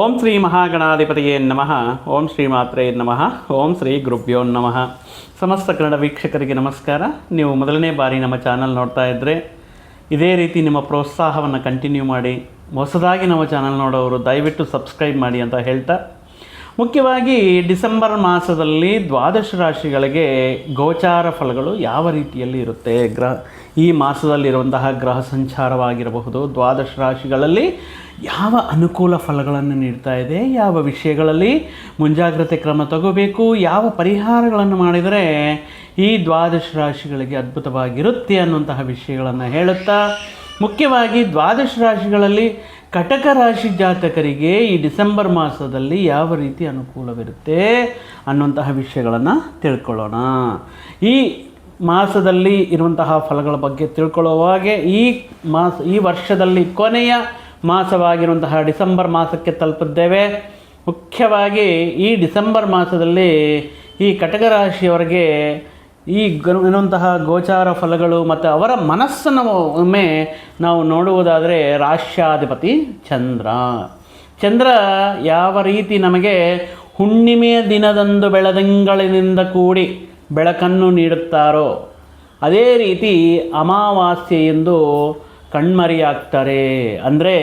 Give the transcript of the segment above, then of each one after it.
ಓಂ ಶ್ರೀ ಮಹಾಗಣಾಧಿಪತಿಯೇ ನಮಃ. ಓಂ ಶ್ರೀ ಮಾತ್ರೇ ನಮಃ. ಓಂ ಶ್ರೀ ಗುರುಭ್ಯೋ ನಮಃ. ಸಮಸ್ತ ಕನ್ನಡ ವೀಕ್ಷಕರಿಗೆ ನಮಸ್ಕಾರ. ನೀವು ಮೊದಲನೇ ಬಾರಿ ನಮ್ಮ ಚಾನಲ್ ನೋಡ್ತಾ ಇದ್ದರೆ ಇದೇ ರೀತಿ ನಿಮ್ಮ ಪ್ರೋತ್ಸಾಹವನ್ನು ಕಂಟಿನ್ಯೂ ಮಾಡಿ, ಹೊಸದಾಗಿ ನಮ್ಮ ಚಾನಲ್ ನೋಡೋರು ದಯವಿಟ್ಟು ಸಬ್ಸ್ಕ್ರೈಬ್ ಮಾಡಿ ಅಂತ ಹೇಳ್ತಾ, ಮುಖ್ಯವಾಗಿ ಡಿಸೆಂಬರ್ ಮಾಸದಲ್ಲಿ ದ್ವಾದಶ ರಾಶಿಗಳಿಗೆ ಗೋಚಾರ ಫಲಗಳು ಯಾವ ರೀತಿಯಲ್ಲಿ ಇರುತ್ತೆ? ಗ್ರಹ, ಈ ಮಾಸದಲ್ಲಿರುವಂತಹ ಗ್ರಹ ಸಂಚಾರವಾಗಿರಬಹುದು. ದ್ವಾದಶ ರಾಶಿಗಳಲ್ಲಿ ಯಾವ ಅನುಕೂಲ ಫಲಗಳನ್ನು ನೀಡ್ತಾ ಇದೆ, ಯಾವ ವಿಷಯಗಳಲ್ಲಿ ಮುಂಜಾಗ್ರತೆ ಕ್ರಮ ತಗೋಬೇಕು, ಯಾವ ಪರಿಹಾರಗಳನ್ನು ಮಾಡಿದರೆ ಈ ದ್ವಾದಶ ರಾಶಿಗಳಿಗೆ ಅದ್ಭುತವಾಗಿರುತ್ತೆ ಅನ್ನುವಂತಹ ವಿಷಯಗಳನ್ನು ಹೇಳುತ್ತಾ, ಮುಖ್ಯವಾಗಿ ದ್ವಾದಶ ರಾಶಿಗಳಲ್ಲಿ ಕಟಕ ರಾಶಿ ಜಾತಕರಿಗೆ ಈ ಡಿಸೆಂಬರ್ ಮಾಸದಲ್ಲಿ ಯಾವ ರೀತಿ ಅನುಕೂಲವಿರುತ್ತೆ ಅನ್ನುವಂತಹ ವಿಷಯಗಳನ್ನು ತಿಳ್ಕೊಳ್ಳೋಣ. ಈ ಮಾಸದಲ್ಲಿ ಇರುವಂತಹ ಫಲಗಳ ಬಗ್ಗೆ ತಿಳ್ಕೊಳ್ಳುವಾಗೆ ಈ ಮಾಸ, ಈ ವರ್ಷದಲ್ಲಿ ಕೊನೆಯ ಮಾಸವಾಗಿರುವಂತಹ ಡಿಸೆಂಬರ್ ಮಾಸಕ್ಕೆ ತಲುಪಿದ್ದೇವೆ. ಮುಖ್ಯವಾಗಿ ಈ ಡಿಸೆಂಬರ್ ಮಾಸದಲ್ಲಿ ಈ ಕಟಕ ರಾಶಿಯವರಿಗೆ ಈ ಗ ಎನ್ನುವಂತಹ ಗೋಚಾರ ಫಲಗಳು ಮತ್ತು ಅವರ ಮನಸ್ಸನ್ನು ಒಮ್ಮೆ ನಾವು ನೋಡುವುದಾದರೆ ರಾಶ್ಯಾಧಿಪತಿ ಚಂದ್ರ. ಚಂದ್ರ ಯಾವ ರೀತಿ ನಮಗೆ ಹುಣ್ಣಿಮೆಯ ದಿನದಂದು ಬೆಳದಿಂಗಳಿನಿಂದ ಕೂಡಿ ಬೆಳಕನ್ನು ನೀಡುತ್ತಾರೋ, ಅದೇ ರೀತಿ ಅಮಾವಾಸ್ಯೆ ಎಂದು ಕಣ್ಮರಿಯಾಗ್ತಾರೆ. ಅಂದರೆ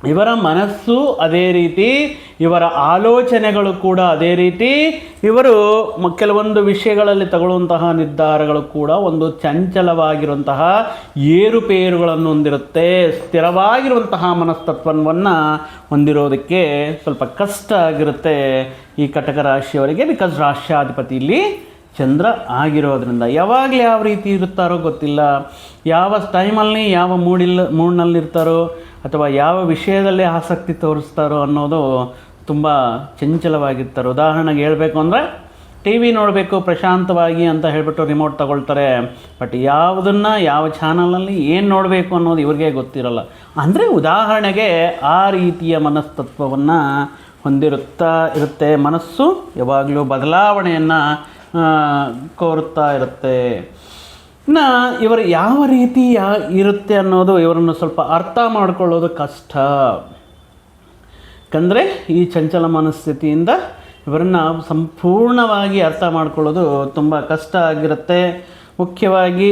ಇವರ ಮನಸ್ಸು ಅದೇ ರೀತಿ, ಇವರ ಆಲೋಚನೆಗಳು ಕೂಡ ಅದೇ ರೀತಿ, ಇವರು ಕೆಲವೊಂದು ವಿಷಯಗಳಲ್ಲಿ ತಗೊಳ್ಳುವಂತಹ ನಿರ್ಧಾರಗಳು ಕೂಡ ಒಂದು ಚಂಚಲವಾಗಿರುವಂತಹ ಏರುಪೇರುಗಳನ್ನು ಹೊಂದಿರುತ್ತೆ. ಸ್ಥಿರವಾಗಿರುವಂತಹ ಮನಸ್ತತ್ವವನ್ನು ಹೊಂದಿರೋದಕ್ಕೆ ಸ್ವಲ್ಪ ಕಷ್ಟ ಆಗಿರುತ್ತೆ ಈ ಕಟಕ ರಾಶಿಯವರಿಗೆ ಬಿಕಾಸ್ ರಾಷ್ಟ್ರಾಧಿಪತಿ ಇಲ್ಲಿ ಚಂದ್ರ ಆಗಿರೋದ್ರಿಂದ ಯಾವಾಗಲೂ ಯಾವ ರೀತಿ ಇರುತ್ತಾರೋ ಗೊತ್ತಿಲ್ಲ. ಯಾವ ಟೈಮಲ್ಲಿ ಯಾವ ಮೂಡಿಲ್ಲ ಮೂಡ್ನಲ್ಲಿರ್ತಾರೋ ಅಥವಾ ಯಾವ ವಿಷಯದಲ್ಲಿ ಆಸಕ್ತಿ ತೋರಿಸ್ತಾರೋ ಅನ್ನೋದು ತುಂಬ ಚಂಚಲವಾಗಿರ್ತಾರೆ ಉದಾಹರಣೆಗೆ ಹೇಳಬೇಕು ಅಂದರೆ, ಟಿ ವಿ ನೋಡಬೇಕು, ಪ್ರಶಾಂತವಾಗಿ ಅಂತ ಹೇಳಿಬಿಟ್ಟು ರಿಮೋಟ್ ತಗೊಳ್ತಾರೆ. ಬಟ್ ಯಾವುದನ್ನು, ಯಾವ ಚಾನಲಲ್ಲಿ ಏನು ನೋಡಬೇಕು ಅನ್ನೋದು ಇವ್ರಿಗೆ ಗೊತ್ತಿರಲ್ಲ. ಅಂದರೆ ಉದಾಹರಣೆಗೆ ಆ ರೀತಿಯ ಮನಸ್ತತ್ವವನ್ನು ಹೊಂದಿರುತ್ತಾ ಇರುತ್ತೆ ಮನಸ್ಸು. ಯಾವಾಗಲೂ ಬದಲಾವಣೆಯನ್ನು ಕೋರುತ್ತಾ ಇರುತ್ತೆ. ಇನ್ನು ಇವರು ಯಾವ ರೀತಿ ಯಾ ಇರುತ್ತೆ ಅನ್ನೋದು ಇವರನ್ನು ಸ್ವಲ್ಪ ಅರ್ಥ ಮಾಡ್ಕೊಳ್ಳೋದು ಕಷ್ಟ. ಯಾಕಂದರೆ ಈ ಚಂಚಲ ಮನಸ್ಥಿತಿಯಿಂದ ಇವರನ್ನು ಸಂಪೂರ್ಣವಾಗಿ ಅರ್ಥ ಮಾಡ್ಕೊಳ್ಳೋದು ತುಂಬ ಕಷ್ಟ ಆಗಿರುತ್ತೆ. ಮುಖ್ಯವಾಗಿ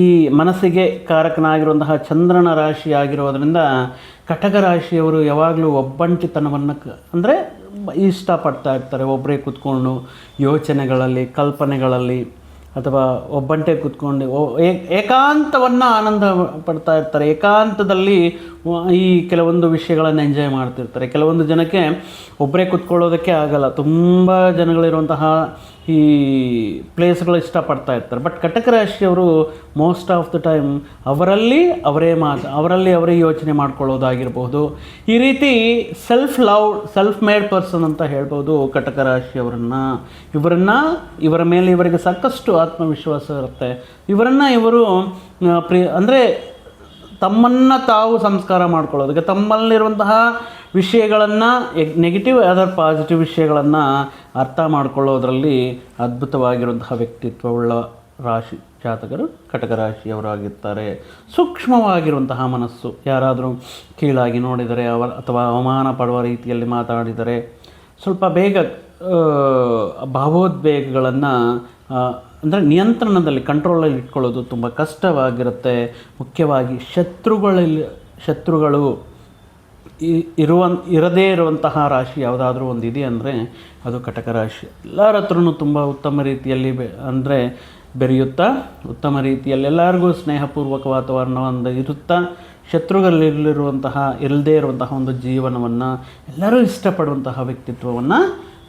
ಈ ಮನಸ್ಸಿಗೆ ಕಾರಕನಾಗಿರುವಂತಹ ಚಂದ್ರನ ರಾಶಿ ಆಗಿರೋದರಿಂದ ಕಟಕ ರಾಶಿಯವರು ಯಾವಾಗಲೂ ಒಬ್ಬಂಟಿತನವನ್ನು ಅಂದರೆ ಇಷ್ಟಪಡ್ತಾ ಇರ್ತಾರೆ ಒಬ್ಬರೇ ಕೂತ್ಕೊಂಡು ಯೋಚನೆಗಳಲ್ಲಿ ಕಲ್ಪನೆಗಳಲ್ಲಿ ಅಥವಾ ಒಬ್ಬಂಟೆ ಕೂತ್ಕೊಂಡು ಏಕಾಂತವನ್ನು ಆನಂದ ಪಡ್ತಾ ಇರ್ತಾರೆ. ಏಕಾಂತದಲ್ಲಿ ಈ ಕೆಲವೊಂದು ವಿಷಯಗಳನ್ನು ಎಂಜಾಯ್ ಮಾಡ್ತಿರ್ತಾರೆ. ಕೆಲವೊಂದು ಜನಕ್ಕೆ ಒಬ್ಬರೇ ಕುತ್ಕೊಳ್ಳೋದಕ್ಕೆ ಆಗಲ್ಲ. ತುಂಬ ಜನಗಳಿರುವಂತಹ ಈ ಪ್ಲೇಸ್ಗಳು ಇಷ್ಟಪಡ್ತಾ ಇರ್ತಾರೆ. ಬಟ್ ಕಟಕ ರಾಶಿಯವರು ಮೋಸ್ಟ್ ಆಫ್ ದ ಟೈಮ್ ಅವರಲ್ಲಿ ಅವರೇ ಮಾತು ಅವರಲ್ಲಿ ಅವರೇ ಯೋಚನೆ ಮಾಡ್ಕೊಳ್ಳೋದಾಗಿರ್ಬೋದು. ಈ ರೀತಿ self love self made person ಅಂತ ಹೇಳ್ಬೋದು ಕಟಕ ರಾಶಿಯವರನ್ನು ಇವರನ್ನು, ಇವರ ಮೇಲೆ ಇವರಿಗೆ ಸಾಕಷ್ಟು ಆತ್ಮವಿಶ್ವಾಸ ಇರುತ್ತೆ. ಇವರನ್ನು ಇವರು ಪ್ರಿ ಅಂದರೆ ತಮ್ಮನ್ನು ತಾವು ಸಂಸ್ಕಾರ ಮಾಡ್ಕೊಳ್ಳೋದಕ್ಕೆ ತಮ್ಮಲ್ಲಿರುವಂತಹ ವಿಷಯಗಳನ್ನು ನೆಗೆಟಿವ್ ಅದರ್ ಪಾಸಿಟಿವ್ ವಿಷಯಗಳನ್ನು ಅರ್ಥ ಮಾಡ್ಕೊಳ್ಳೋದ್ರಲ್ಲಿ ಅದ್ಭುತವಾಗಿರುವಂತಹ ವ್ಯಕ್ತಿತ್ವವುಳ್ಳ ರಾಶಿ ಜಾತಕರು ಕಟಕ ರಾಶಿಯವರಾಗಿರ್ತಾರೆ ಸೂಕ್ಷ್ಮವಾಗಿರುವಂತಹ ಮನಸ್ಸು. ಯಾರಾದರೂ ಕೀಳಾಗಿ ನೋಡಿದರೆ, ಅವರ, ಅಥವಾ ಅವಮಾನ ಪಡುವ ರೀತಿಯಲ್ಲಿ ಮಾತಾಡಿದರೆ, ಸ್ವಲ್ಪ ಬೇಗ ಭಾವೋದ್ವೇಗಗಳನ್ನು ಅಂದರೆ ನಿಯಂತ್ರಣದಲ್ಲಿ ಕಂಟ್ರೋಲಲ್ಲಿ ಇಟ್ಕೊಳ್ಳೋದು ತುಂಬ ಕಷ್ಟವಾಗಿರುತ್ತೆ. ಮುಖ್ಯವಾಗಿ ಶತ್ರುಗಳಲ್ಲಿ, ಶತ್ರುಗಳು ಇರುವ, ಇರದೇ ಇರುವಂತಹ ರಾಶಿ ಯಾವುದಾದ್ರೂ ಒಂದು ಇದೆ ಅಂದರೆ ಅದು ಕಟಕ ರಾಶಿ. ಎಲ್ಲರ ಹತ್ರನೂ ತುಂಬ ಉತ್ತಮ ರೀತಿಯಲ್ಲಿ ಬೆ, ಅಂದರೆ ಬೆರೆಯುತ್ತಾ, ಉತ್ತಮ ರೀತಿಯಲ್ಲಿ ಎಲ್ಲರಿಗೂ ಸ್ನೇಹಪೂರ್ವಕ ವಾತಾವರಣವನ್ನು ಇರುತ್ತಾ, ಶತ್ರುಗಳಲ್ಲಿರುವಂತಹ ಇಲ್ಲದೇ ಇರುವಂತಹ ಒಂದು ಜೀವನವನ್ನು ಎಲ್ಲರೂ ಇಷ್ಟಪಡುವಂತಹ ವ್ಯಕ್ತಿತ್ವವನ್ನು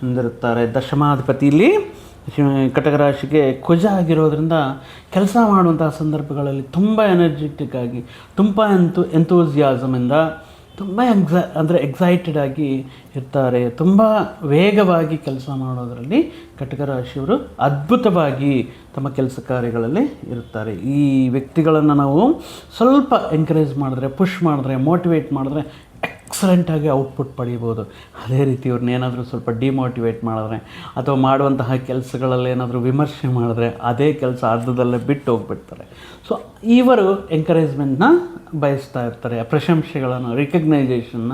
ಹೊಂದಿರುತ್ತಾರೆ. ದಶಮಾಧಿಪತಿಯಲ್ಲಿ ಕಟಕ ರಾಶಿಗೆ ಕುಜ ಆಗಿರೋದ್ರಿಂದ ಕೆಲಸ ಮಾಡುವಂತಹ ಸಂದರ್ಭಗಳಲ್ಲಿ ತುಂಬ ಎನರ್ಜೆಟಿಕ್ ಆಗಿ, ತುಂಬ ಎಂತು ಎಂತೂಸಿಯಾಸಮಿಂದ ತುಂಬ ಎಕ್ಸಾ ಅಂದರೆ ಎಕ್ಸೈಟೆಡ್ ಆಗಿ ಇರ್ತಾರೆ. ತುಂಬ ವೇಗವಾಗಿ ಕೆಲಸ ಮಾಡೋದರಲ್ಲಿ ಕಟಕ ರಾಶಿಯವರು ಅದ್ಭುತವಾಗಿ ತಮ್ಮ ಕೆಲಸ ಕಾರ್ಯಗಳಲ್ಲಿ ಇರುತ್ತಾರೆ. ಈ ವ್ಯಕ್ತಿಗಳನ್ನು ನಾವು ಸ್ವಲ್ಪ ಎಂಕರೇಜ್ ಮಾಡಿದ್ರೆ ಪುಷ್ ಮಾಡಿದ್ರೆ ಮೋಟಿವೇಟ್ ಮಾಡಿದ್ರೆ ಎಕ್ಸಲೆಂಟಾಗಿ ಔಟ್ಪುಟ್ ಪಡೀಬೋದು ಅದೇ ರೀತಿ ಇವ್ರನ್ನೇನಾದರೂ ಸ್ವಲ್ಪ ಡಿಮೋಟಿವೇಟ್ ಮಾಡಿದ್ರೆ ಅಥವಾ ಮಾಡುವಂತಹ ಕೆಲಸಗಳಲ್ಲಿ ಏನಾದರೂ ವಿಮರ್ಶೆ ಮಾಡಿದ್ರೆ ಅದೇ ಕೆಲಸ ಅರ್ಧದಲ್ಲೇ ಬಿಟ್ಟು ಹೋಗ್ಬಿಡ್ತಾರೆ. ಸೊ ಇವರು ಎಂಕರೇಜ್ಮೆಂಟ್ನ ಬಯಸ್ತಾ ಇರ್ತಾರೆ, ಪ್ರಶಂಸೆಗಳನ್ನು ರಿಕಗ್ನೈಸೇಷನ್ನ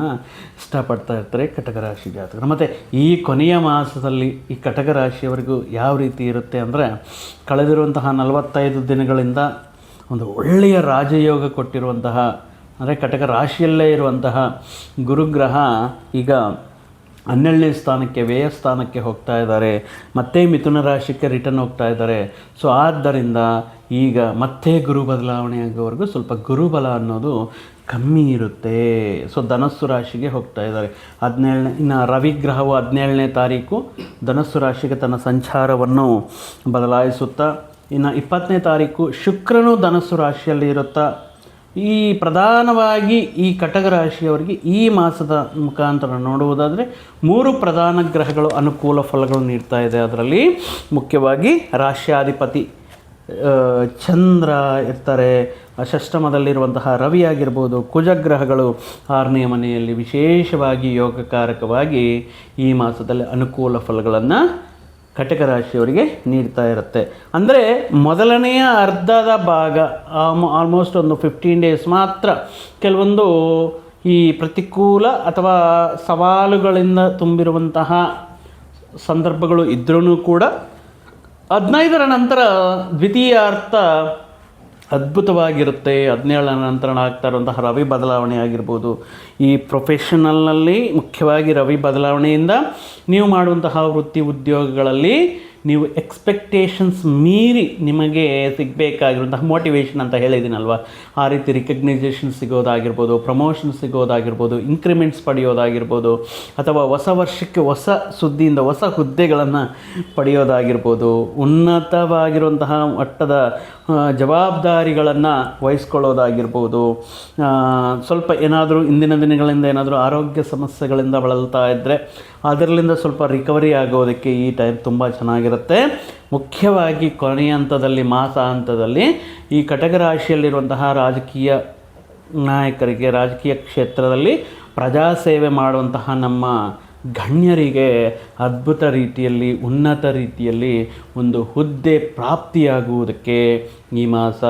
ಇಷ್ಟಪಡ್ತಾ ಇರ್ತಾರೆ ಕಟಕ ರಾಶಿ ಜಾತಕರು. ಮತ್ತು ಈ ಕೊನೆಯ ಮಾಸದಲ್ಲಿ ಈ ಕಟಕ ರಾಶಿಯವರೆಗೂ ಯಾವ ರೀತಿ ಇರುತ್ತೆ ಅಂದರೆ, ಕಳೆದಿರುವಂತಹ ನಲವತ್ತೈದು ದಿನಗಳಿಂದ ಒಂದು ಒಳ್ಳೆಯ ರಾಜಯೋಗ ಕೊಟ್ಟಿರುವಂತಹ ಅಂದರೆ ಕಟಕ ರಾಶಿಯಲ್ಲೇ ಇರುವಂತಹ ಗುರುಗ್ರಹ ಈಗ ಹನ್ನೆರಡನೇ ಸ್ಥಾನಕ್ಕೆ, ವ್ಯಯ ಸ್ಥಾನಕ್ಕೆ ಹೋಗ್ತಾ ಇದ್ದಾರೆ. ಮತ್ತೆ ಮಿಥುನ ರಾಶಿಗೆ ರಿಟರ್ನ್ ಹೋಗ್ತಾ ಇದ್ದಾರೆ. ಸೊ ಆದ್ದರಿಂದ ಈಗ ಮತ್ತೆ ಗುರು ಬದಲಾವಣೆ ಆಗೋವರೆಗೂ ಸ್ವಲ್ಪ ಗುರುಬಲ ಅನ್ನೋದು ಕಮ್ಮಿ ಇರುತ್ತೆ. ಸೊ ಧನಸ್ಸು ರಾಶಿಗೆ ಹೋಗ್ತಾ ಇದ್ದಾರೆ. ಹದಿನೇಳನೇ, ಇನ್ನು ರವಿಗ್ರಹವು ಹದಿನೇಳನೇ ತಾರೀಕು, ಧನಸ್ಸು ರಾಶಿಗೆ ತನ್ನ ಸಂಚಾರವನ್ನು ಬದಲಾಯಿಸುತ್ತಾ, ಇನ್ನು ಇಪ್ಪತ್ತನೇ ತಾರೀಕು ಶುಕ್ರನು ಧನಸ್ಸು ರಾಶಿಯಲ್ಲಿ ಇರುತ್ತಾ ಈ ಪ್ರಧಾನವಾಗಿ ಈ ಕಟಕ ರಾಶಿಯವರಿಗೆ ಈ ಮಾಸದ ಮುಖಾಂತರ ನೋಡುವುದಾದರೆ ಮೂರು ಪ್ರಧಾನ ಗ್ರಹಗಳು ಅನುಕೂಲ ಫಲಗಳು ನೀಡ್ತಾ ಇದೆ ಅದರಲ್ಲಿ. ಮುಖ್ಯವಾಗಿ ರಾಶ್ಯಾಧಿಪತಿ ಚಂದ್ರ ಇರ್ತಾರೆ. ಅಷ್ಟಮದಲ್ಲಿರುವಂತಹ ರವಿ ಆಗಿರ್ಬೋದು, ಕುಜಗ್ರಹಗಳು ಆರನೇ ಮನೆಯಲ್ಲಿ ವಿಶೇಷವಾಗಿ ಯೋಗಕಾರಕವಾಗಿ ಈ ಮಾಸದಲ್ಲಿ ಅನುಕೂಲ ಫಲಗಳನ್ನು ಕಟಕ ರಾಶಿಯವರಿಗೆ ನೀಡ್ತಾ ಇರುತ್ತೆ. ಅಂದರೆ ಮೊದಲನೆಯ ಅರ್ಧದ ಭಾಗ ಆಲ್ಮೋಸ್ಟ್ ಒಂದು ಫಿಫ್ಟೀನ್ ಡೇಸ್ ಮಾತ್ರ ಕೆಲವೊಂದು ಈ ಪ್ರತಿಕೂಲ ಅಥವಾ ಸವಾಲುಗಳಿಂದ ತುಂಬಿರುವಂತಹ ಸಂದರ್ಭಗಳು ಇದ್ರೂ ಕೂಡ ಹದಿನೈದರ ನಂತರ ದ್ವಿತೀಯ ಅರ್ಥ ಅದ್ಭುತವಾಗಿರುತ್ತೆ. ಹದಿನೇಳರ ನಂತರ ಆಗ್ತಾ ಇರುವಂತಹ ರವಿ ಬದಲಾವಣೆ ಆಗಿರ್ಬೋದು. ಈ ಪ್ರೊಫೆಷನಲ್ನಲ್ಲಿ ಮುಖ್ಯವಾಗಿ ರವಿ ಬದಲಾವಣೆಯಿಂದ ನೀವು ಮಾಡುವಂತಹ ವೃತ್ತಿ ಉದ್ಯೋಗಗಳಲ್ಲಿ ನೀವು ಎಕ್ಸ್ಪೆಕ್ಟೇಷನ್ಸ್ ಮೀರಿ ನಿಮಗೆ ಸಿಗಬೇಕಾಗಿರುವಂತಹ ಮೋಟಿವೇಶನ್ ಅಂತ ಹೇಳಿದ್ದೀನಲ್ವ? ಆ ರೀತಿ ರಿಕಗ್ನೈಸೇಷನ್ ಸಿಗೋದಾಗಿರ್ಬೋದು ಪ್ರಮೋಷನ್ ಸಿಗೋದಾಗಿರ್ಬೋದು ಇನ್ಕ್ರಿಮೆಂಟ್ಸ್ ಪಡೆಯೋದಾಗಿರ್ಬೋದು, ಅಥವಾ ಹೊಸ ವರ್ಷಕ್ಕೆ ಹೊಸ ಸುದ್ದಿಯಿಂದ ಹೊಸ ಹುದ್ದೆಗಳನ್ನು ಪಡೆಯೋದಾಗಿರ್ಬೋದು, ಉನ್ನತವಾಗಿರುವಂತಹ ಮಟ್ಟದ ಜವಾಬ್ದಾರಿಗಳನ್ನು ವಹಿಸ್ಕೊಳ್ಳೋದಾಗಿರ್ಬೋದು ಸ್ವಲ್ಪ ಏನಾದರೂ ಇಂದಿನ ದಿನಗಳಿಂದ ಏನಾದರೂ ಆರೋಗ್ಯ ಸಮಸ್ಯೆಗಳಿಂದ ಬಳಲ್ತಾ ಇದ್ದರೆ ಅದರಲ್ಲಿಂದ ಸ್ವಲ್ಪ ರಿಕವರಿ ಆಗೋದಕ್ಕೆ ಈ ಟೈಮ್ ತುಂಬ ಚೆನ್ನಾಗಿರುತ್ತೆ. ಮುಖ್ಯವಾಗಿ ಕೊನೆಯ ಹಂತದಲ್ಲಿ ಮಾಸ ಹಂತದಲ್ಲಿ ಈ ಕಟಕ ರಾಶಿಯಲ್ಲಿರುವಂತಹ ರಾಜಕೀಯ ನಾಯಕರಿಗೆ, ರಾಜಕೀಯ ಕ್ಷೇತ್ರದಲ್ಲಿ ಪ್ರಜಾಸೇವೆ ಮಾಡುವಂತಹ ನಮ್ಮ ಗಣ್ಯರಿಗೆ ಅದ್ಭುತ ರೀತಿಯಲ್ಲಿ, ಉನ್ನತ ರೀತಿಯಲ್ಲಿ ಒಂದು ಹುದ್ದೆ ಪ್ರಾಪ್ತಿಯಾಗುವುದಕ್ಕೆ ಈ ಮಾಸ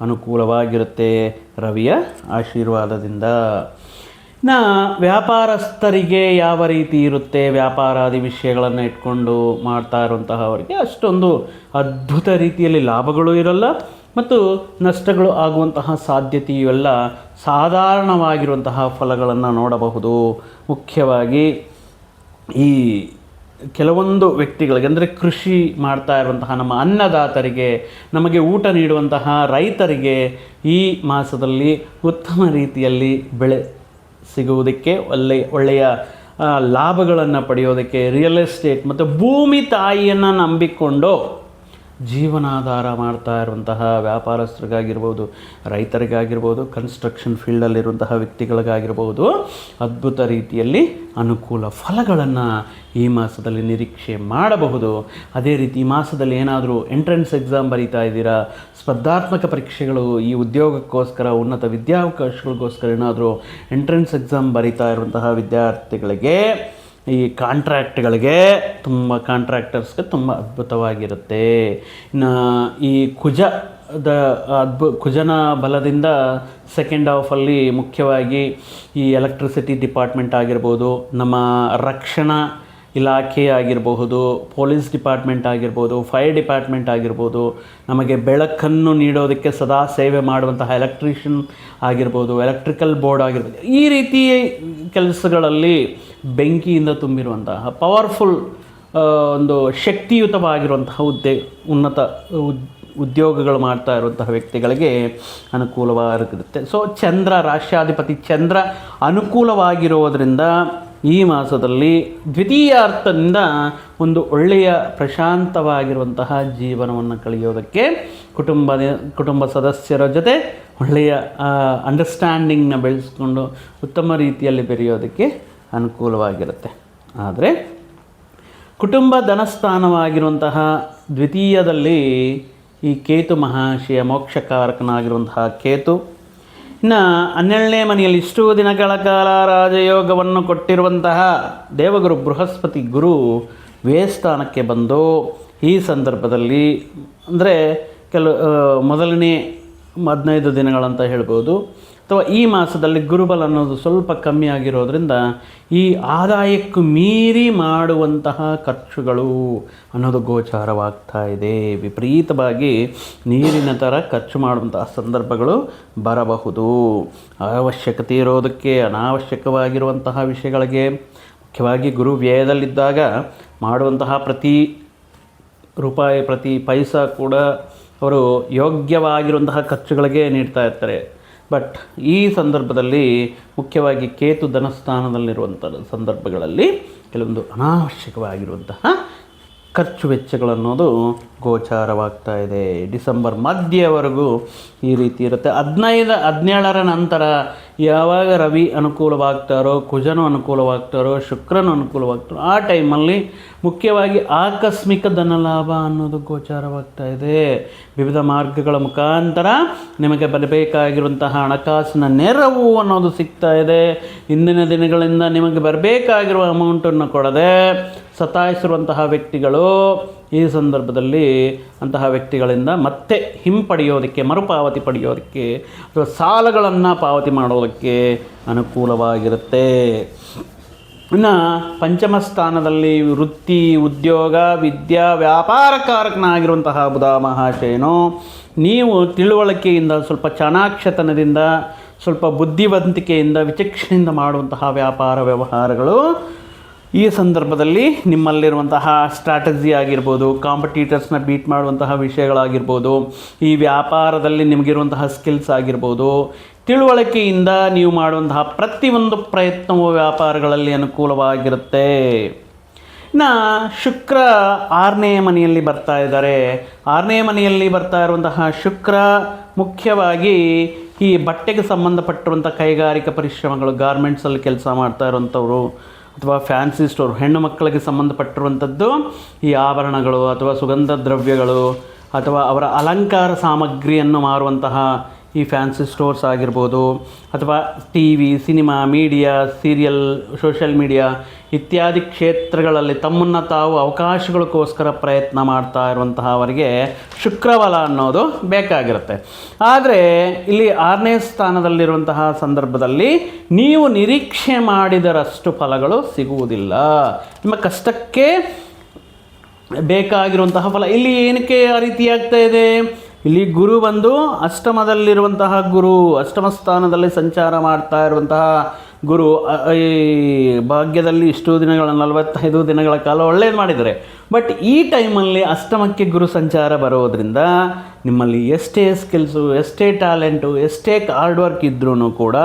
ಅನುಕೂಲವಾಗಿರುತ್ತೆ. ರವಿಯ ಆಶೀರ್ವಾದದಿಂದ. ನಾ ವ್ಯಾಪಾರಸ್ಥರಿಗೆ ಯಾವ ರೀತಿ ಇರುತ್ತೆ ವ್ಯಾಪಾರಾದಿ ವಿಷಯಗಳನ್ನು ಇಟ್ಕೊಂಡು ಮಾಡ್ತಾ ಇರುವಂತಹವರಿಗೆ ಅಷ್ಟೊಂದು ಅದ್ಭುತ ರೀತಿಯಲ್ಲಿ ಲಾಭಗಳು ಇರಲ್ಲ ಮತ್ತು ನಷ್ಟಗಳು ಆಗುವಂತಹ ಸಾಧ್ಯತೆಯೂ ಎಲ್ಲ ಸಾಧಾರಣವಾಗಿರುವಂತಹ ಫಲಗಳನ್ನು ನೋಡಬಹುದು. ಮುಖ್ಯವಾಗಿ ಈ ಕೆಲವೊಂದು ವ್ಯಕ್ತಿಗಳಿಗೆ ಅಂದರೆ ಕೃಷಿ ಮಾಡ್ತಾ ಇರುವಂತಹ ನಮ್ಮ ಅನ್ನದಾತರಿಗೆ, ನಮಗೆ ಊಟ ನೀಡುವಂತಹ ರೈತರಿಗೆ ಈ ಮಾಸದಲ್ಲಿ ಉತ್ತಮ ರೀತಿಯಲ್ಲಿ ಬೆಳೆ ಸಿಗುವುದಕ್ಕೆ ಒಳ್ಳೆಯ ಒಳ್ಳೆಯ ಲಾಭಗಳನ್ನು ಪಡೆಯೋದಕ್ಕೆ ರಿಯಲ್ ಎಸ್ಟೇಟ್ ಮತ್ತು ಭೂಮಿ ತಾಯಿಯನ್ನು ನಂಬಿಕೊಂಡು ಜೀವನಾಧಾರ ಮಾಡ್ತಾ ಇರುವಂತಹ ವ್ಯಾಪಾರಸ್ಥರಿಗಾಗಿರ್ಬೋದು, ರೈತರಿಗಾಗಿರ್ಬೋದು ಕನ್ಸ್ಟ್ರಕ್ಷನ್ ಫೀಲ್ಡಲ್ಲಿರುವಂತಹ ವ್ಯಕ್ತಿಗಳಿಗಾಗಿರ್ಬೋದು, ಅದ್ಭುತ ರೀತಿಯಲ್ಲಿ ಅನುಕೂಲ ಫಲಗಳನ್ನು ಈ ಮಾಸದಲ್ಲಿ ನಿರೀಕ್ಷೆ ಮಾಡಬಹುದು. ಅದೇ ರೀತಿ ಈ ಮಾಸದಲ್ಲಿ ಏನಾದರೂ ಎಂಟ್ರೆನ್ಸ್ ಎಕ್ಸಾಮ್ ಬರೀತಾ ಇದ್ದೀರಾ? ಸ್ಪರ್ಧಾತ್ಮಕ ಪರೀಕ್ಷೆಗಳು, ಈ ಉದ್ಯೋಗಕ್ಕೋಸ್ಕರ, ಉನ್ನತ ವಿದ್ಯಾವಕಾಶಗಳಿಗೋಸ್ಕರ ಏನಾದರೂ ಎಂಟ್ರೆನ್ಸ್ ಎಕ್ಸಾಮ್ ಬರೀತಾ ಇರುವಂತಹ ವಿದ್ಯಾರ್ಥಿಗಳಿಗೆ ಈ ಕಾಂಟ್ರಾಕ್ಟ್ಗಳಿಗೆ ತುಂಬ ಕಾಂಟ್ರಾಕ್ಟರ್ಸ್ಗೆ ತುಂಬ ಅದ್ಭುತವಾಗಿರುತ್ತೆ. ಇನ್ನು ಈ ಕುಜದ ಅದ್ಭು ಕುಜನ ಬಲದಿಂದ ಸೆಕೆಂಡ್ ಹಾಫಲ್ಲಿ ಮುಖ್ಯವಾಗಿ ಈ ಎಲೆಕ್ಟ್ರಿಸಿಟಿ ಡಿಪಾರ್ಟ್ಮೆಂಟ್ ಆಗಿರ್ಬೋದು, ನಮ್ಮ ರಕ್ಷಣಾ ಇಲಾಖೆ ಆಗಿರಬಹುದು, ಪೊಲೀಸ್ ಡಿಪಾರ್ಟ್ಮೆಂಟ್ ಆಗಿರ್ಬೋದು ಫೈರ್ ಡಿಪಾರ್ಟ್ಮೆಂಟ್ ಆಗಿರ್ಬೋದು ನಮಗೆ ಬೆಳಕನ್ನು ನೀಡೋದಕ್ಕೆ ಸದಾ ಸೇವೆ ಮಾಡುವಂತಹ ಎಲೆಕ್ಟ್ರಿಷಿಯನ್ ಆಗಿರ್ಬೋದು, ಎಲೆಕ್ಟ್ರಿಕಲ್ ಬೋರ್ಡ್ ಆಗಿರ್ಬೋದು, ಈ ರೀತಿ ಕೆಲಸಗಳಲ್ಲಿ ಬೆಂಕಿಯಿಂದ ತುಂಬಿರುವಂತಹ ಪವರ್ಫುಲ್ ಒಂದು ಶಕ್ತಿಯುತವಾಗಿರುವಂತಹ ಹುದ್ದೆ ಉನ್ನತ ಉದ್, ಉದ್ಯೋಗಗಳು ಮಾಡ್ತಾ ಇರುವಂತಹ ವ್ಯಕ್ತಿಗಳಿಗೆ ಅನುಕೂಲವಾಗಿರುತ್ತೆ ಸೊ ಚಂದ್ರ, ರಾಷ್ಟ್ರಾಧಿಪತಿ ಚಂದ್ರ ಅನುಕೂಲವಾಗಿರೋದರಿಂದ ಈ ಮಾಸದಲ್ಲಿ ದ್ವಿತೀಯ ಅರ್ಥದಿಂದ ಒಂದು ಒಳ್ಳೆಯ ಪ್ರಶಾಂತವಾಗಿರುವಂತಹ ಜೀವನವನ್ನು ಕಳೆಯೋದಕ್ಕೆ ಕುಟುಂಬ ಕುಟುಂಬ ಸದಸ್ಯರ ಜೊತೆ ಒಳ್ಳೆಯ ಅಂಡರ್ಸ್ಟ್ಯಾಂಡಿಂಗ್ನ ಬೆಳೆಸ್ಕೊಂಡು ಉತ್ತಮ ರೀತಿಯಲ್ಲಿ ಬೆರೆಯೋದಕ್ಕೆ ಅನುಕೂಲವಾಗಿರುತ್ತೆ. ಆದರೆ ಕುಟುಂಬ ಧನಸ್ಥಾನವಾಗಿರುವಂತಹ ದ್ವಿತೀಯದಲ್ಲಿ ಈ ಕೇತು ಮಹಾಶಯ ಮೋಕ್ಷಕಾರಕನಾಗಿರುವಂತಹ ಕೇತು ಇನ್ನು ಹನ್ನೆರಡನೇ ಮನೆಯಲ್ಲಿ ಇಷ್ಟು ದಿನಗಳ ಕಾಲ ರಾಜಯೋಗವನ್ನು ಕೊಟ್ಟಿರುವಂತಹ ದೇವಗುರು ಬೃಹಸ್ಪತಿ ಗುರು ವೇಸ್ಥಾನಕ್ಕೆ ಬಂದು ಈ ಸಂದರ್ಭದಲ್ಲಿ, ಅಂದರೆ ಕೆಲವು ಮೊದಲನೇ ಹದಿನೈದು ದಿನಗಳಂತ ಹೇಳ್ಬೋದು. ಅಥವಾ ಈ ಮಾಸದಲ್ಲಿ ಗುರುಬಲ ಅನ್ನೋದು ಸ್ವಲ್ಪ ಕಮ್ಮಿ ಆಗಿರೋದ್ರಿಂದ ಈ ಆದಾಯಕ್ಕೂ ಮೀರಿ ಮಾಡುವಂತಹ ಖರ್ಚುಗಳು ಅನ್ನೋದು ಗೋಚಾರವಾಗ್ತಾ ಇದೆ. ವಿಪರೀತವಾಗಿ ನೀರಿನ ಥರ ಖರ್ಚು ಮಾಡುವಂತಹ ಸಂದರ್ಭಗಳು ಬರಬಹುದು. ಅವಶ್ಯಕತೆ ಇರೋದಕ್ಕೆ, ಅನಾವಶ್ಯಕವಾಗಿರುವಂತಹ ವಿಷಯಗಳಿಗೆ, ಮುಖ್ಯವಾಗಿ ಗುರು ವ್ಯಯದಲ್ಲಿದ್ದಾಗ ಮಾಡುವಂತಹ ಪ್ರತಿ ರೂಪಾಯಿ, ಪ್ರತಿ ಪೈಸಾ ಕೂಡ ಅವರು ಯೋಗ್ಯವಾಗಿರುವಂತಹ ಖರ್ಚುಗಳಿಗೆ ನೀಡ್ತಾ ಇರ್ತಾರೆ. ಬಟ್ ಈ ಸಂದರ್ಭದಲ್ಲಿ ಮುಖ್ಯವಾಗಿ ಕೇತು ಧನಸ್ಥಾನದಲ್ಲಿರುವಂಥ ಸಂದರ್ಭಗಳಲ್ಲಿ ಕೆಲವೊಂದು ಅನಾವಶ್ಯಕವಾಗಿರುವಂತಹ ಖರ್ಚು ವೆಚ್ಚಗಳನ್ನೋದು ಗೋಚಾರವಾಗ್ತಾ ಇದೆ. ಡಿಸೆಂಬರ್ ಮಧ್ಯವರೆಗೂ ಈ ರೀತಿ ಇರುತ್ತೆ. ಹದಿನೈದು, ಹದಿನೇಳರ ನಂತರ ಯಾವಾಗ ರವಿ ಅನುಕೂಲವಾಗ್ತಾರೋ, ಕುಜನು ಅನುಕೂಲವಾಗ್ತಾರೋ, ಶುಕ್ರನು ಅನುಕೂಲವಾಗ್ತಾರೋ, ಆ ಟೈಮಲ್ಲಿ ಮುಖ್ಯವಾಗಿ ಆಕಸ್ಮಿಕ ಧನಲಾಭ ಅನ್ನೋದು ಗೋಚಾರವಾಗ್ತಾ ಇದೆ. ವಿವಿಧ ಮಾರ್ಗಗಳ ಮುಖಾಂತರ ನಿಮಗೆ ಬರಬೇಕಾಗಿರುವಂತಹ ಹಣಕಾಸಿನ ನೆರವು ಅನ್ನೋದು ಸಿಗ್ತಾ ಇದೆ. ಇಂದಿನ ದಿನಗಳಿಂದ ನಿಮಗೆ ಬರಬೇಕಾಗಿರುವ ಅಮೌಂಟನ್ನು ಕೊಡದೆ ಸತಾಯಿಸಿರುವಂತಹ ವ್ಯಕ್ತಿಗಳು ಈ ಸಂದರ್ಭದಲ್ಲಿ ಅಂತಹ ವ್ಯಕ್ತಿಗಳಿಂದ ಮತ್ತೆ ಹಿಂಪಡೆಯೋದಕ್ಕೆ, ಮರುಪಾವತಿ ಪಡೆಯೋದಕ್ಕೆ, ಅಥವಾ ಸಾಲಗಳನ್ನು ಪಾವತಿ ಮಾಡೋದಕ್ಕೆ ಅನುಕೂಲವಾಗಿರುತ್ತೆ. ಇನ್ನು ಪಂಚಮ ಸ್ಥಾನದಲ್ಲಿ ವೃತ್ತಿ, ಉದ್ಯೋಗ, ವಿದ್ಯಾ ವ್ಯಾಪಾರಕಾರಕನಾಗಿರುವಂತಹ ಬುಧ ಮಹಾಶಯನು, ನೀವು ತಿಳುವಳಿಕೆಯಿಂದ, ಸ್ವಲ್ಪ ಚಾಣಾಕ್ಷತನದಿಂದ, ಸ್ವಲ್ಪ ಬುದ್ಧಿವಂತಿಕೆಯಿಂದ, ವಿಚಕ್ಷಣೆಯಿಂದ ಮಾಡುವಂತಹ ವ್ಯಾಪಾರ ವ್ಯವಹಾರಗಳು ಈ ಸಂದರ್ಭದಲ್ಲಿ ನಿಮ್ಮಲ್ಲಿರುವಂತಹ ಸ್ಟ್ರಾಟಜಿ ಆಗಿರ್ಬೋದು ಕಾಂಪಿಟೀಟರ್ಸ್ನ ಬೀಟ್ ಮಾಡುವಂತಹ ವಿಷಯಗಳಾಗಿರ್ಬೋದು, ಈ ವ್ಯಾಪಾರದಲ್ಲಿ ನಿಮಗಿರುವಂತಹ ಸ್ಕಿಲ್ಸ್ ಆಗಿರ್ಬೋದು, ತಿಳುವಳಿಕೆಯಿಂದ ನೀವು ಮಾಡುವಂತಹ ಪ್ರತಿಯೊಂದು ಪ್ರಯತ್ನವು ವ್ಯಾಪಾರಗಳಲ್ಲಿ ಅನುಕೂಲವಾಗಿರುತ್ತೆ. ಇನ್ನು ಶುಕ್ರ ಆರನೇ ಮನೆಯಲ್ಲಿ ಬರ್ತಾ ಇದ್ದಾರೆ. ಆರನೇ ಮನೆಯಲ್ಲಿ ಬರ್ತಾ ಇರುವಂತಹ ಶುಕ್ರ ಮುಖ್ಯವಾಗಿ ಈ ಬಟ್ಟೆಗೆ ಸಂಬಂಧಪಟ್ಟಿರುವಂಥ ಕೈಗಾರಿಕಾ ಪರಿಶ್ರಮಗಳು ಗಾರ್ಮೆಂಟ್ಸಲ್ಲಿ ಕೆಲಸ ಮಾಡ್ತಾ ಇರುವಂಥವ್ರು. ಅಥವಾ ಫ್ಯಾನ್ಸಿ ಸ್ಟೋರ್, ಹೆಣ್ಣು ಮಕ್ಕಳಿಗೆ ಸಂಬಂಧಪಟ್ಟಿರುವಂಥದ್ದು ಈ ಆಭರಣಗಳು ಅಥವಾ ಸುಗಂಧ ದ್ರವ್ಯಗಳು ಅಥವಾ ಅವರ ಅಲಂಕಾರ ಸಾಮಗ್ರಿಯನ್ನು ಮಾರುವಂತಹ ಈ ಫ್ಯಾನ್ಸಿ ಸ್ಟೋರ್ಸ್ ಆಗಿರ್ಬೋದು ಅಥವಾ T V cinema media serial social media ಇತ್ಯಾದಿ ಕ್ಷೇತ್ರಗಳಲ್ಲಿ ತಮ್ಮನ್ನು ತಾವು ಅವಕಾಶಗಳಿಗೋಸ್ಕರ ಪ್ರಯತ್ನ ಮಾಡ್ತಾ ಇರುವಂತಹವರಿಗೆ ಶುಕ್ರವಲ ಅನ್ನೋದು ಬೇಕಾಗಿರುತ್ತೆ. ಆದರೆ ಇಲ್ಲಿ ಆರನೇ ಸ್ಥಾನದಲ್ಲಿರುವಂತಹ ಸಂದರ್ಭದಲ್ಲಿ ನೀವು ನಿರೀಕ್ಷೆ ಮಾಡಿದರಷ್ಟು ಫಲಗಳು ಸಿಗುವುದಿಲ್ಲ. ನಿಮ್ಮ ಕಷ್ಟಕ್ಕೆ ಬೇಕಾಗಿರುವಂತಹ ಫಲ. ಇಲ್ಲಿ ಏನಕ್ಕೆ ಆ ರೀತಿಯಾಗ್ತಾ ಇದೆ? ಇಲ್ಲಿ ಗುರು ಬಂದು ಅಷ್ಟಮದಲ್ಲಿರುವಂತಹ ಗುರು, ಅಷ್ಟಮ ಸ್ಥಾನದಲ್ಲಿ ಸಂಚಾರ ಮಾಡ್ತಾ ಇರುವಂತಹ ಗುರು ಈ ಭಾಗ್ಯದಲ್ಲಿ ಇಷ್ಟು ದಿನಗಳ, ನಲವತ್ತೈದು ದಿನಗಳ ಕಾಲ ಒಳ್ಳೇದು ಮಾಡಿದರೆ ಬಟ್ ಈ ಟೈಮಲ್ಲಿ ಅಷ್ಟಮಕ್ಕೆ ಗುರು ಸಂಚಾರ ಬರೋದರಿಂದ ನಿಮ್ಮಲ್ಲಿ ಎಷ್ಟೇ ಸ್ಕಿಲ್ಸು ಎಷ್ಟೇ ಟ್ಯಾಲೆಂಟು ಎಷ್ಟೇ ಹಾರ್ಡ್ ವರ್ಕ್ ಇದ್ರೂ ಕೂಡ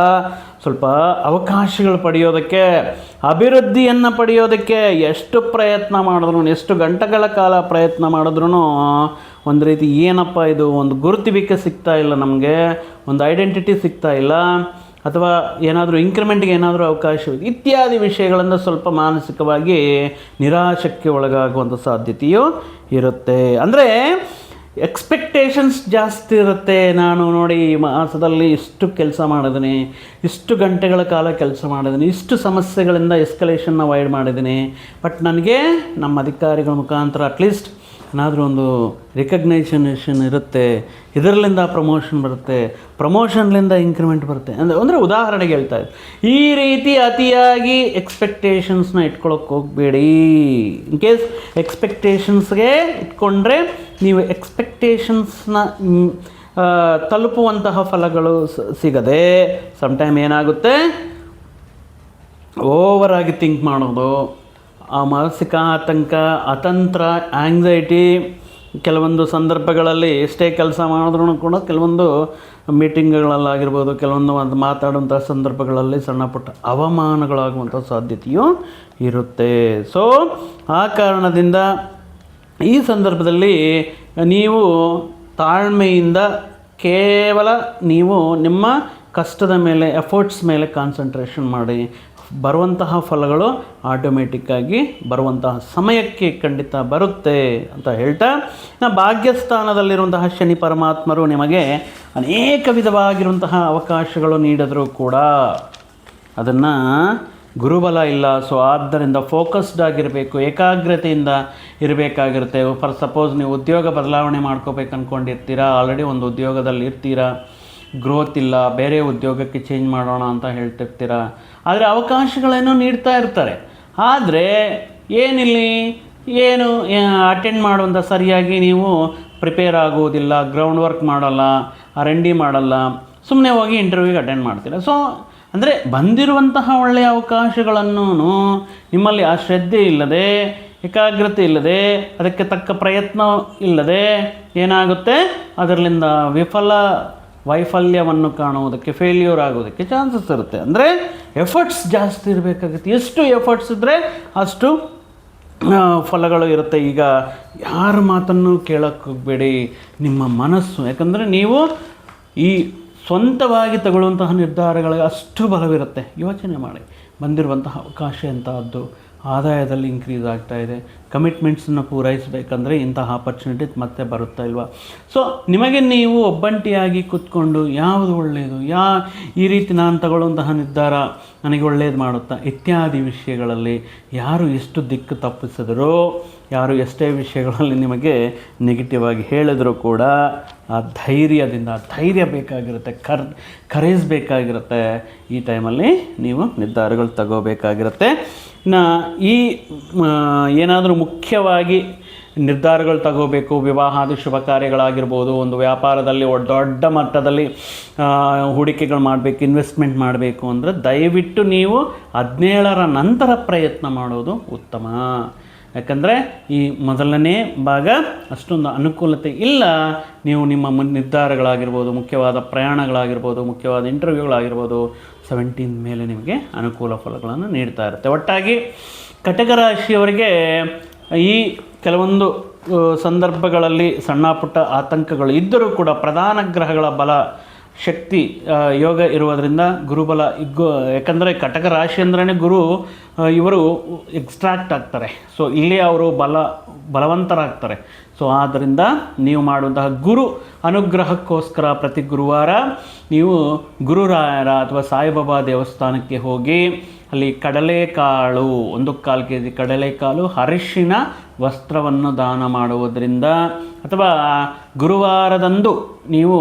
ಸ್ವಲ್ಪ ಅವಕಾಶಗಳು ಪಡೆಯೋದಕ್ಕೆ, ಅಭಿವೃದ್ಧಿಯನ್ನು ಪಡೆಯೋದಕ್ಕೆ ಎಷ್ಟು ಪ್ರಯತ್ನ ಮಾಡಿದ್ರು ಎಷ್ಟು ಗಂಟೆಗಳ ಕಾಲ ಪ್ರಯತ್ನ ಮಾಡಿದ್ರೂ ಒಂದು ರೀತಿ ಏನಪ್ಪ ಇದು? ಒಂದು ಗುರುತಿವಿಕೆ ಸಿಗ್ತಾ ಇಲ್ಲ ನಮಗೆ, ಒಂದು ಐಡೆಂಟಿಟಿ ಸಿಗ್ತಾ ಇಲ್ಲ, ಅಥವಾ ಏನಾದರೂ ಇಂಕ್ರಿಮೆಂಟ್ಗೆ ಏನಾದರೂ ಅವಕಾಶ ಇತ್ಯಾದಿ ವಿಷಯಗಳಿಂದ ಸ್ವಲ್ಪ ಮಾನಸಿಕವಾಗಿ ನಿರಾಶಕ್ಕೆ ಒಳಗಾಗುವಂಥ ಸಾಧ್ಯತೆಯು ಇರುತ್ತೆ. ಅಂದರೆ ಎಕ್ಸ್ಪೆಕ್ಟೇಷನ್ಸ್ ಜಾಸ್ತಿ ಇರುತ್ತೆ. ನಾನು ನೋಡಿ ಈ ಮಾಸದಲ್ಲಿ ಇಷ್ಟು ಕೆಲಸ ಮಾಡಿದ್ದೀನಿ ಇಷ್ಟು ಗಂಟೆಗಳ ಕಾಲ ಕೆಲಸ ಮಾಡಿದ್ದೀನಿ ಇಷ್ಟು ಸಮಸ್ಯೆಗಳಿಂದ ಎಸ್ಕಲೇಷನ್ನ ಅವಾಯ್ಡ್ ಮಾಡಿದ್ದೀನಿ ಬಟ್ ನನಗೆ ನಮ್ಮ ಅಧಿಕಾರಿಗಳ ಮುಖಾಂತರ ಅಟ್ಲೀಸ್ಟ್ ಏನಾದರೂ ಒಂದು ರಿಕಗ್ನೈಷನೇಷನ್ ಇರುತ್ತೆ, ಇದರಲ್ಲಿಂದ ಪ್ರಮೋಷನ್ ಬರುತ್ತೆ ಪ್ರಮೋಷನ್ಲಿಂದ ಇನ್ಕ್ರಿಮೆಂಟ್ ಬರುತ್ತೆ. ಅಂದರೆ ಅಂದರೆ ಉದಾಹರಣೆಗೆ ಹೇಳ್ತಾ ಇದ್ದೆ. ಈ ರೀತಿ ಅತಿಯಾಗಿ ಎಕ್ಸ್ಪೆಕ್ಟೇಷನ್ಸ್ನ ಇಟ್ಕೊಳಕ್ಕೆ ಹೋಗಬೇಡಿ. ಇನ್ ಕೇಸ್ ಎಕ್ಸ್ಪೆಕ್ಟೇಷನ್ಸ್ಗೆ ಇಟ್ಕೊಂಡ್ರೆ, ನೀವು ಎಕ್ಸ್ಪೆಕ್ಟೇಷನ್ಸ್ನ ತಲುಪುವಂತಹ ಫಲಗಳು ಸಿಗದೆ ಸಮ್ಟೈಮ್ ಏನಾಗುತ್ತೆ? ಓವರಾಗಿ ಥಿಂಕ್ ಮಾಡೋದು. ಆ ಮಾನಸಿಕ ಆತಂಕ, ಅತಂತ್ರ ಆಂಗ್ಸೈಟಿ ಕೆಲವೊಂದು ಸಂದರ್ಭಗಳಲ್ಲಿ ಎಷ್ಟೇ ಕೆಲಸ ಮಾಡಿದ್ರೂ ಕೂಡ ಕೆಲವೊಂದು ಮೀಟಿಂಗ್ಗಳಲ್ಲಾಗಿರ್ಬೋದು ಕೆಲವೊಂದು ಒಂದು ಮಾತಾಡುವಂಥ ಸಂದರ್ಭಗಳಲ್ಲಿ ಸಣ್ಣ ಪುಟ್ಟ ಅವಮಾನಗಳಾಗುವಂಥ ಸಾಧ್ಯತೆಯು ಇರುತ್ತೆ. ಸೊ ಆ ಕಾರಣದಿಂದ ಈ ಸಂದರ್ಭದಲ್ಲಿ ನೀವು ತಾಳ್ಮೆಯಿಂದ ಕೇವಲ ನೀವು ನಿಮ್ಮ ಕಷ್ಟದ ಮೇಲೆ ಎಫರ್ಟ್ಸ್ ಮೇಲೆ ಕಾನ್ಸಂಟ್ರೇಷನ್ ಮಾಡಿ ಬರುವಂತಹ ಫಲಗಳು ಆಟೋಮೆಟಿಕ್ಕಾಗಿ ಬರುವಂತಹ ಸಮಯಕ್ಕೆ ಖಂಡಿತ ಬರುತ್ತೆ ಅಂತ ಹೇಳ್ತಾ ನಾ ಭಾಗ್ಯಸ್ಥಾನದಲ್ಲಿರುವಂತಹ ಶನಿ ಪರಮಾತ್ಮರು ನಿಮಗೆ ಅನೇಕ ವಿಧವಾಗಿರುವಂತಹ ಅವಕಾಶಗಳು ನೀಡಿದರೂ ಕೂಡ ಅದನ್ನು ಗುರುಬಲ ಇಲ್ಲ. ಸೊ ಆದ್ದರಿಂದ ಫೋಕಸ್ಡ್ ಆಗಿರಬೇಕು, ಏಕಾಗ್ರತೆಯಿಂದ ಇರಬೇಕಾಗಿರುತ್ತೆ. ಫಾರ್ ಸಪೋಸ್ ನೀವು ಉದ್ಯೋಗ ಬದಲಾವಣೆ ಮಾಡ್ಕೋಬೇಕು ಅಂದ್ಕೊಂಡಿರ್ತೀರಾ ಆಲ್ರೆಡಿ ಒಂದು ಉದ್ಯೋಗದಲ್ಲಿ ಇರ್ತೀರಾ ಗ್ರೋತ್ ಇಲ್ಲ, ಬೇರೆ ಉದ್ಯೋಗಕ್ಕೆ ಚೇಂಜ್ ಮಾಡೋಣ ಅಂತ ಹೇಳ್ತಿರ್ತೀರಾ? ಆದರೆ ಅವಕಾಶಗಳೇನು ನೀಡ್ತಾ ಇರ್ತಾರೆ. ಆದರೆ ಏನಿಲ್ಲಿ? ಏನು ಅಟೆಂಡ್ ಮಾಡುವಂಥ ಸರಿಯಾಗಿ ನೀವು ಪ್ರಿಪೇರ್ ಆಗೋದಿಲ್ಲ ಗ್ರೌಂಡ್ ವರ್ಕ್ ಮಾಡಲ್ಲ ಆರ್ ಎನ್ ಡಿ ಮಾಡಲ್ಲ ಸುಮ್ಮನೆ ಹೋಗಿ ಇಂಟರ್ವ್ಯೂಗೆ ಅಟೆಂಡ್ ಮಾಡ್ತೀರಾ? ಸೊ ಅಂದರೆ ಬಂದಿರುವಂತಹ ಒಳ್ಳೆಯ ಅವಕಾಶಗಳನ್ನು ನಿಮ್ಮಲ್ಲಿ ಆ ಶ್ರದ್ಧೆ ಇಲ್ಲದೆ, ಏಕಾಗ್ರತೆ ಇಲ್ಲದೆ, ಅದಕ್ಕೆ ತಕ್ಕ ಪ್ರಯತ್ನ ಇಲ್ಲದೆ ಏನಾಗುತ್ತೆ? ಅದರಲ್ಲಿಂದ ವಿಫಲ ವೈಫಲ್ಯವನ್ನು ಕಾಣುವುದಕ್ಕೆ ಫೇಲ್ಯೂರ್ ಆಗೋದಕ್ಕೆ ಚಾನ್ಸಸ್ ಇರುತ್ತೆ. ಅಂದರೆ ಎಫರ್ಟ್ಸ್ ಜಾಸ್ತಿ ಇರಬೇಕಾಗುತ್ತೆ. ಎಷ್ಟು ಎಫರ್ಟ್ಸ್ ಇದ್ದರೆ ಅಷ್ಟು ಫಲಗಳು ಇರುತ್ತೆ. ಈಗ ಯಾರ ಮಾತನ್ನು ಹೋಗಬೇಡಿ. ನಿಮ್ಮ ಮನಸ್ಸು. ಯಾಕಂದರೆ ನೀವು ಈ ಸ್ವಂತವಾಗಿ ತಗೊಳ್ಳುವಂತಹ ನಿರ್ಧಾರಗಳಿಗೆ ಅಷ್ಟು ಬಲವಿರುತ್ತೆ. ಯೋಚನೆ ಮಾಡಿ. ಬಂದಿರುವಂತಹ ಅವಕಾಶ ಎಂತಹದ್ದು ಆದಾಯದಲ್ಲಿ ಇನ್ಕ್ರೀಸ್ ಆಗ್ತಾ ಇದೆ. ಕಮಿಟ್ಮೆಂಟ್ಸನ್ನು ಪೂರೈಸಬೇಕಂದ್ರೆ ಇಂತಹ ಆಪರ್ಚುನಿಟೀಸ್ ಮತ್ತೆ ಬರುತ್ತಾ ಇಲ್ವಾ? ಸೊ ನಿಮಗೆ ನೀವು ಒಬ್ಬಂಟಿಯಾಗಿ ಕೂತ್ಕೊಂಡು ಯಾವುದು ಒಳ್ಳೆಯದು ಯಾ, ಈ ರೀತಿ ನಾನು ತಗೊಳ್ಳುವಂತಹ ನಿರ್ಧಾರ ನನಗೆ ಒಳ್ಳೇದು ಮಾಡುತ್ತಾ? ಇತ್ಯಾದಿ ವಿಷಯಗಳಲ್ಲಿ ಯಾರು ಎಷ್ಟು ದಿಕ್ಕು ತಪ್ಪಿಸಿದರೋ ಯಾರು ಎಷ್ಟೇ ವಿಷಯಗಳಲ್ಲಿ ನಿಮಗೆ ನೆಗೆಟಿವ್ ಆಗಿ ಹೇಳಿದರೂ ಕೂಡ ಆ ಧೈರ್ಯದಿಂದ, ಧೈರ್ಯ ಬೇಕಾಗಿರುತ್ತೆ, ಕರ್ ಕರೇಜ್ ಬೇಕಾಗಿರುತ್ತೆ. ಈ ಟೈಮಲ್ಲಿ ನೀವು ನಿರ್ಧಾರಗಳು ತಗೋಬೇಕಾಗಿರುತ್ತೆ. ನಾ, ಈ ಏನಾದರೂ ಮುಖ್ಯವಾಗಿ ನಿರ್ಧಾರಗಳು ತಗೋಬೇಕು ವಿವಾಹಾದಿ ಶುಭ ಕಾರ್ಯಗಳಾಗಿರ್ಬೋದು, ಒಂದು ವ್ಯಾಪಾರದಲ್ಲಿ ದೊಡ್ಡ ಮಟ್ಟದಲ್ಲಿ ಹೂಡಿಕೆಗಳು ಮಾಡಬೇಕು ಇನ್ವೆಸ್ಟ್ಮೆಂಟ್ ಮಾಡಬೇಕು ಅಂದರೆ ದಯವಿಟ್ಟು ನೀವು ಹದಿನೇಳರ ನಂತರ ಪ್ರಯತ್ನ ಮಾಡೋದು ಉತ್ತಮ. ಯಾಕಂದರೆ ಈ ಮೊದಲನೇ ಭಾಗ ಅಷ್ಟೊಂದು ಅನುಕೂಲತೆ ಇಲ್ಲ. ನೀವು ನಿಮ್ಮ ಮುನ್ ನಿರ್ಧಾರಗಳಾಗಿರ್ಬೋದು, ಮುಖ್ಯವಾದ ಪ್ರಯಾಣಗಳಾಗಿರ್ಬೋದು, ಮುಖ್ಯವಾದ ಇಂಟರ್ವ್ಯೂಗಳಾಗಿರ್ಬೋದು ಸೆವೆಂಟೀನ್ ಮೇಲೆ ನಿಮಗೆ ಅನುಕೂಲ ಫಲಗಳನ್ನು ನೀಡ್ತಾ ಇರುತ್ತೆ. ಒಟ್ಟಾಗಿ ಕಟಕ ರಾಶಿಯವರಿಗೆ ಈ ಕೆಲವೊಂದು ಸಂದರ್ಭಗಳಲ್ಲಿ ಸಣ್ಣ ಪುಟ್ಟ ಆತಂಕಗಳು ಇದ್ದರೂ ಕೂಡ ಪ್ರಧಾನ ಗ್ರಹಗಳ ಬಲ ಶಕ್ತಿ ಯೋಗ ಇರುವುದರಿಂದ ಗುರುಬಲ ಇಗ್ಗು, ಯಾಕಂದರೆ ಕಟಕ ರಾಶಿ ಅಂದ್ರೇ ಗುರು ಇವರು ಎಕ್ಸ್ಟ್ರಾಕ್ಟ್ ಆಗ್ತಾರೆ. ಸೊ ಇಲ್ಲಿ ಅವರು ಬಲ, ಬಲವಂತರಾಗ್ತಾರೆ. ಸೊ ಆದ್ದರಿಂದ ನೀವು ಮಾಡುವಂತಹ ಗುರು ಅನುಗ್ರಹಕ್ಕೋಸ್ಕರ ಪ್ರತಿ ಗುರುವಾರ ನೀವು ಗುರುರಾಯರ ಅಥವಾ ಸಾಯಿಬಾಬಾ ದೇವಸ್ಥಾನಕ್ಕೆ ಹೋಗಿ ಅಲ್ಲಿ ಕಡಲೆಕಾಳು, ಒಂದು ಕಾಲು ಕೆ ಜಿ ಕಡಲೆಕಾಳು, ಅರಿಶಿನ ವಸ್ತ್ರವನ್ನು ದಾನ ಮಾಡುವುದರಿಂದ ಅಥವಾ ಗುರುವಾರದಂದು ನೀವು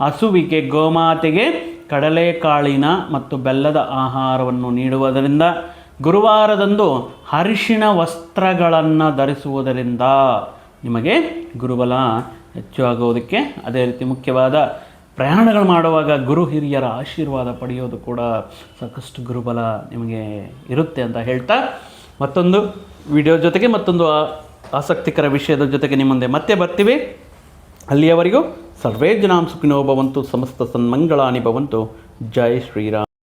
ಹಸುವಿಗೆ ಗೋಮಾತೆಗೆ ಕಡಲೆಕಾಳಿನ ಮತ್ತು ಬೆಲ್ಲದ ಆಹಾರವನ್ನು ನೀಡುವುದರಿಂದ ಗುರುವಾರದಂದು ಅರಿಶಿಣ ವಸ್ತ್ರಗಳನ್ನು ಧರಿಸುವುದರಿಂದ ನಿಮಗೆ ಗುರುಬಲ ಹೆಚ್ಚು ಆಗುವುದಕ್ಕೆ ಅದೇ ರೀತಿ ಮುಖ್ಯವಾದ ಪ್ರಯಾಣಗಳು ಮಾಡುವಾಗ ಗುರು ಹಿರಿಯರ ಆಶೀರ್ವಾದ ಪಡೆಯೋದು ಕೂಡ ಸಾಕಷ್ಟು ಗುರುಬಲ ನಿಮಗೆ ಇರುತ್ತೆ ಅಂತ ಹೇಳ್ತಾ ಮತ್ತೊಂದು ವಿಡಿಯೋ ಜೊತೆಗೆ ಮತ್ತೊಂದು ಆಸಕ್ತಿಕರ ವಿಷಯದ ಜೊತೆಗೆ ನಿಮ್ಮ ಮುಂದೆ ಮತ್ತೆ ಬರ್ತೀವಿ. ಅಲ್ಲಿಯವರೆಗೂ ಸರ್ವೇ ಜನಾಂ ಸುಖಿನೋ ಸಮಸ್ತ ಸನ್ಮಂಗಳಾನಿ ಭವಂತು. ಜೈ ಶ್ರೀರಾಮ್.